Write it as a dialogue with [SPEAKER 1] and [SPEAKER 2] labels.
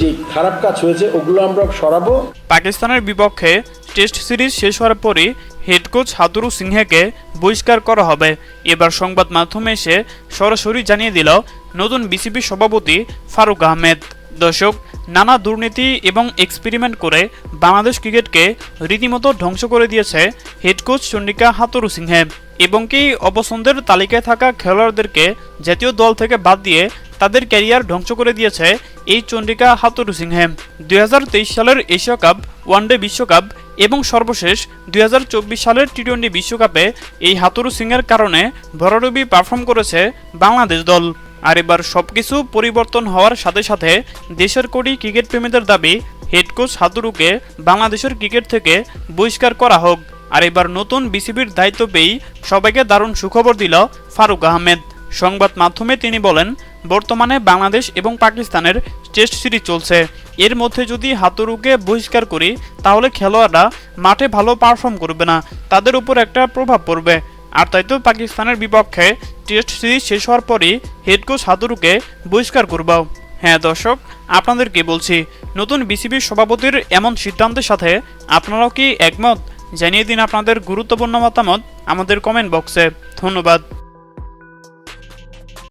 [SPEAKER 1] যে খারাপ কাজ হয়েছে, ওগুলো আমরা সরাবো।
[SPEAKER 2] পাকিস্তানের বিপক্ষে টেস্ট সিরিজ শেষ হওয়ার পরই হেড কোচ হাতুরু সিংহেকে বহিষ্কার করা হবে। এবার সংবাদ মাধ্যমে এসে সরাসরি জানিয়ে দিল নতুন বিসিবি সভাপতি ফারুক আহমেদ। দর্শক, নানা দুর্নীতি এবং এক্সপেরিমেন্ট করে বাংলাদেশ ক্রিকেটকে রীতিমতো ধ্বংস করে দিয়েছে head coach Chandika Hathurusinghe. এবং কি অপছন্দের তালিকায় থাকা খেলোয়াড়দেরকে জাতীয় দল থেকে বাদ দিয়ে তাদের ক্যারিয়ার ধ্বংস করে দিয়েছে এই চন্ডিকা হাতুরু সিংহে। দুই হাজার তেইশ সালের এশিয়া কাপ, ওয়ানডে বিশ্বকাপ এবং সর্বশেষ দুই হাজার চব্বিশ সালের টি টোয়েন্টি বিশ্বকাপে এই হাতুরু সিংয়ের কারণে ভরাডুবি পারফর্ম করেছে বাংলাদেশ দল। আর এবার সবকিছু পরিবর্তন হওয়ার সাথে সাথে দেশের কোটি ক্রিকেট প্রেমীদের দাবি হেড কোচ হাতুরুকে বাংলাদেশের ক্রিকেট থেকে বহিষ্কার করা হোক। আর এবার নতুন বিসিবির দায়িত্ব পেয়েই সবাইকে দারুণ সুখবর দিল ফারুক আহমেদ। সংবাদ মাধ্যমে তিনি বলেন, বর্তমানে বাংলাদেশ এবং পাকিস্তানের টেস্ট সিরিজ চলছে। এর মধ্যে যদি হাতুরুকে বহিষ্কার করি, তাহলে খেলোয়াড়রা মাঠে ভালো পারফর্ম করবে না। তাদের উপর একটা প্রভাব পড়বে। আর তাই তো পাকিস্তানের বিপক্ষে টেস্ট সিরিজ শেষ হওয়ার পরই হেড কোচ হাতুরুকে বহিষ্কার করব। হ্যাঁ দর্শক আপনাদেরকে বলছি? নতুন বিসিবির সভাপতির এমন সিদ্ধান্তের সাথে আপনারাও কি একমত? জানিয়ে দিন আপনাদের গুরুত্বপূর্ণ মতামত আমাদের কমেন্ট বক্সে ধন্যবাদ।